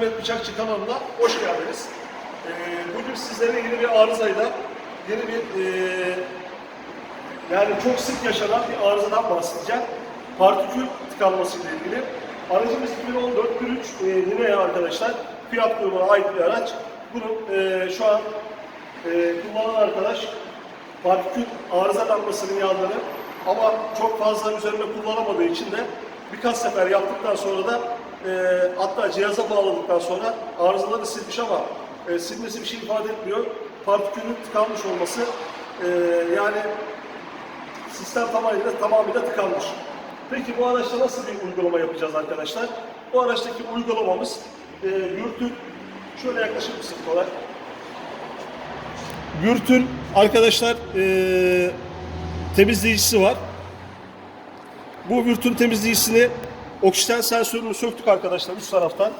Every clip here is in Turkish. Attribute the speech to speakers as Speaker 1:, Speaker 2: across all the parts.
Speaker 1: Mehmet Bıçakçı kanalına hoş geldiniz. Ee, bugün sizlere yeni bir arızayla, yeni bir ee, yani çok sık yaşanan bir arızadan bahsedeceğim. Partikül tıkanması ile ilgili. Aracımız 2014 1.3 e, Ninea arkadaşlar. Fiyat grubuna ait bir araç. Bunu e, şu an e, kullanan arkadaş partikül arıza lambasının yanları ama çok fazla üzerinde kullanamadığı için de birkaç sefer yaptıktan sonra da e, hatta cihaza bağladıktan sonra arızaları silmiş ama e, silmesi bir şey ifade etmiyor. Partikülün tıkanmış olması e, yani sistem tamamıyla, tamamıyla tıkanmış. Peki bu araçta nasıl bir uygulama yapacağız arkadaşlar? Bu araçtaki uygulamamız e, Yurt'un şöyle yaklaşık mısın kolay? Yurt'un arkadaşlar e, temizleyicisi var. Bu Vürt'ün temizleyicisini oksijen sensörünü söktük arkadaşlar üst taraftan.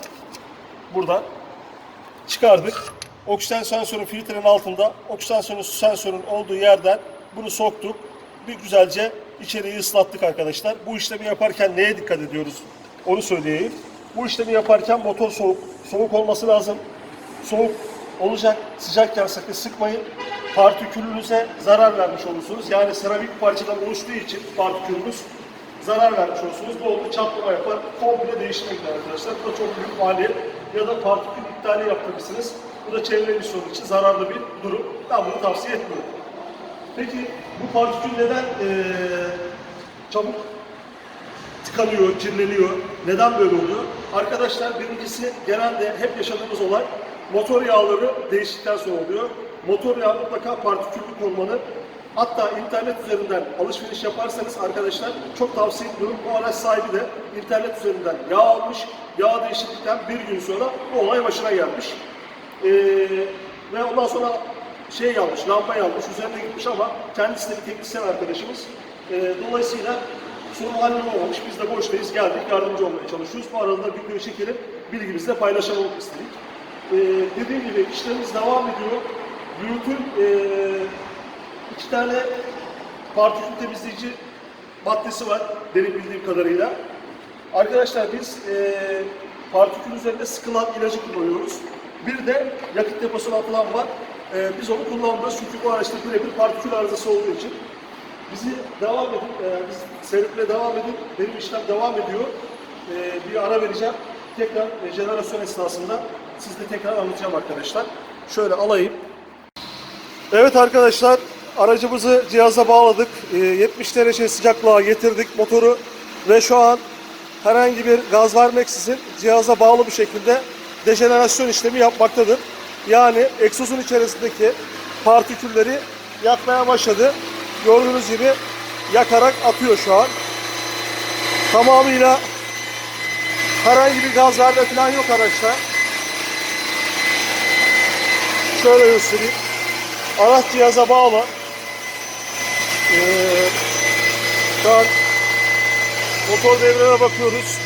Speaker 1: Buradan çıkardık. Oksijen sensörün filtrenin altında oksijen sensörün olduğu yerden bunu soktuk. Bir güzelce içeriği ıslattık arkadaşlar. Bu işlemi yaparken neye dikkat ediyoruz? Onu söyleyeyim. Bu işlemi yaparken motor soğuk. Soğuk olması lazım. Soğuk olacak. Sıcakken sakın sıkmayın. Partikülünüze zarar vermiş olursunuz. Yani seramik parçadan oluştuğu için partikülünüz zarar vermiş olursunuz. Bu oldu çatlama yapar. Komple değişime gider arkadaşlar. Bu da çok büyük maliyet. Ya da partikül iptali yaptırırsınız. Bu da çevre emisyonu için zararlı bir durum. Ben bunu tavsiye etmiyorum. Peki bu partikül neden eee, çabuk tıkanıyor, kirleniyor? Neden böyle oluyor? Arkadaşlar birincisi genelde hep yaşadığımız olay motor yağları değiştikten sonra oluyor. Motor yağı mutlaka partiküllü olmanı Hatta internet üzerinden alışveriş yaparsanız arkadaşlar çok tavsiye ediyorum. Bu araç sahibi de internet üzerinden yağ almış. Yağ değiştirdikten bir gün sonra bu olay başına gelmiş. Ee, ve ondan sonra şey yanlış, lamba yanlış, üzerine gitmiş ama kendisi de bir teknisyen arkadaşımız. Ee, dolayısıyla sorun hallolamamış. Biz de boştayız, geldik, yardımcı olmaya çalışıyoruz. Bu arada videoyu çekelim, bilgimizi de paylaşalım istedik. Ee, dediğim gibi işlerimiz devam ediyor. Bluetooth e, iki tane partikül temizleyici maddesi var benim bildiğim kadarıyla. Arkadaşlar biz e, partikül üzerinde sıkılan ilacı kullanıyoruz. Bir de yakıt deposuna atılan var. E, biz onu kullanmıyoruz çünkü bu araçta birebir partikül arızası olduğu için. Bizi devam edin, e, biz seyretmeye devam edin. Benim işlem devam ediyor. E, bir ara vereceğim. Tekrar e, jenerasyon esnasında sizle tekrar anlatacağım arkadaşlar. Şöyle alayım. Evet arkadaşlar aracımızı cihaza bağladık. Ee, 70 derece sıcaklığa getirdik motoru ve şu an herhangi bir gaz vermeksizin cihaza bağlı bir şekilde dejenerasyon işlemi yapmaktadır. Yani egzozun içerisindeki partikülleri yakmaya başladı. Gördüğünüz gibi yakarak atıyor şu an. Tamamıyla herhangi bir gaz verme falan yok araçta. Şöyle göstereyim. Araç cihaza bağlı. Ee, şu an motor devrene bakıyoruz.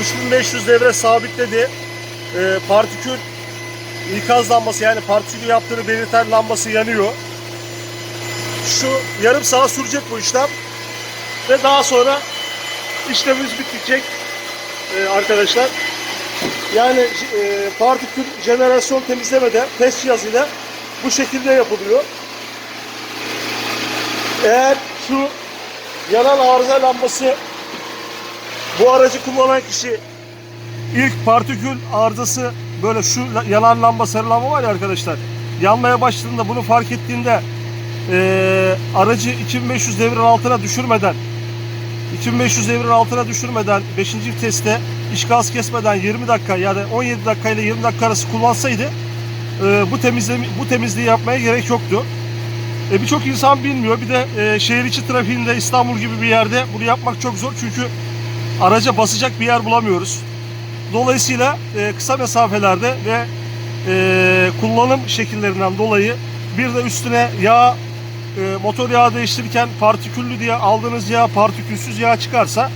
Speaker 1: 3500 devre sabitledi. Ee, partikül ikaz lambası yani partikülü yaptığını belirten lambası yanıyor. Şu yarım saat sürecek bu işlem. Ve daha sonra işlemimiz bitecek ee, arkadaşlar. Yani e, partikül jenerasyon temizlemede test cihazıyla bu şekilde yapılıyor. Eğer şu yanan arıza lambası bu aracı kullanan kişi ilk partikül arızası böyle şu yanan lamba sarı lamba var ya arkadaşlar yanmaya başladığında bunu fark ettiğinde eee, aracı 2500 devrin altına düşürmeden 2500 devrin altına düşürmeden 5. testte iş gaz kesmeden 20 dakika yani 17 dakika ile 20 dakika arası kullansaydı e, bu temizlemi bu temizliği yapmaya gerek yoktu. E, Birçok insan bilmiyor. Bir de e, şehir içi trafiğinde İstanbul gibi bir yerde bunu yapmak çok zor. Çünkü araca basacak bir yer bulamıyoruz. Dolayısıyla e, kısa mesafelerde ve e, kullanım şekillerinden dolayı bir de üstüne yağ e, motor yağı değiştirirken partiküllü diye aldığınız yağ partikülsüz yağ çıkarsa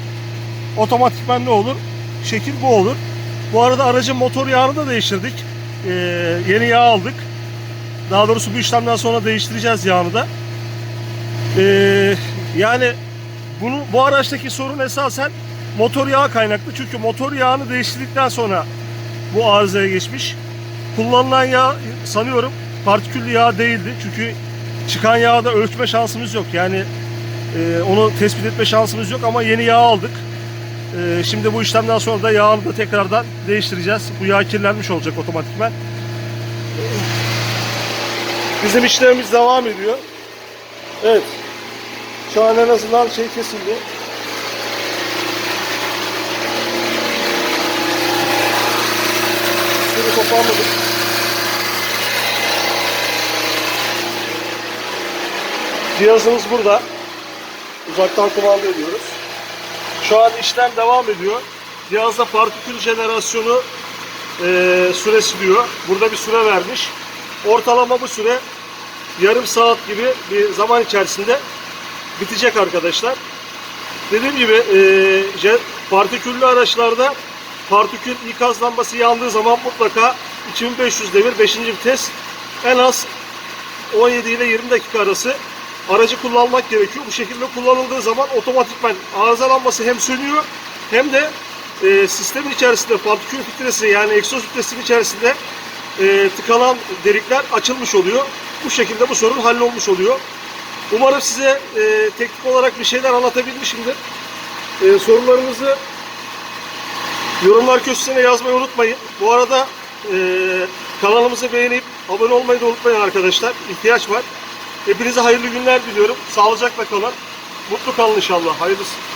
Speaker 1: otomatikman ne olur? Şekil bu olur. Bu arada aracın motor yağını da değiştirdik. E, yeni yağ aldık. Daha doğrusu bu işlemden sonra değiştireceğiz yağını da. E, yani bunu bu araçtaki sorun esasen motor yağı kaynaklı. Çünkü motor yağını değiştirdikten sonra bu arızaya geçmiş. Kullanılan yağ sanıyorum partiküllü yağ değildi. Çünkü çıkan yağı da ölçme şansımız yok. Yani e, onu tespit etme şansımız yok ama yeni yağ aldık. E, şimdi bu işlemden sonra da yağını da tekrardan değiştireceğiz. Bu yağ kirlenmiş olacak otomatikman. Bizim işlemimiz devam ediyor. Evet. Şu an en azından şey kesildi. Sürü koparmadık. Cihazımız burada. Uzaktan kumanda ediyoruz. Şu an işlem devam ediyor. Cihazda partikül jenerasyonu e, süresi diyor. Burada bir süre vermiş. Ortalama bu süre yarım saat gibi bir zaman içerisinde bitecek arkadaşlar. Dediğim gibi e, partiküllü araçlarda partikül ikaz lambası yandığı zaman mutlaka 2500 devir 5. vites en az 17 ile 20 dakika arası aracı kullanmak gerekiyor. Bu şekilde kullanıldığı zaman otomatikman arıza lambası hem sönüyor hem de e, sistemin içerisinde partikül filtresi yani egzoz filtresinin içerisinde e, tıkanan delikler açılmış oluyor. Bu şekilde bu sorun hallolmuş oluyor. Umarım size e, teknik olarak bir şeyler anlatabilmişimdir. E, sorularınızı yorumlar köşesine yazmayı unutmayın. Bu arada e, kanalımızı beğenip abone olmayı da unutmayın arkadaşlar. İhtiyaç var. Hepinize hayırlı günler diliyorum. Sağlıcakla kalın. Mutlu kalın inşallah. Hayırlısı.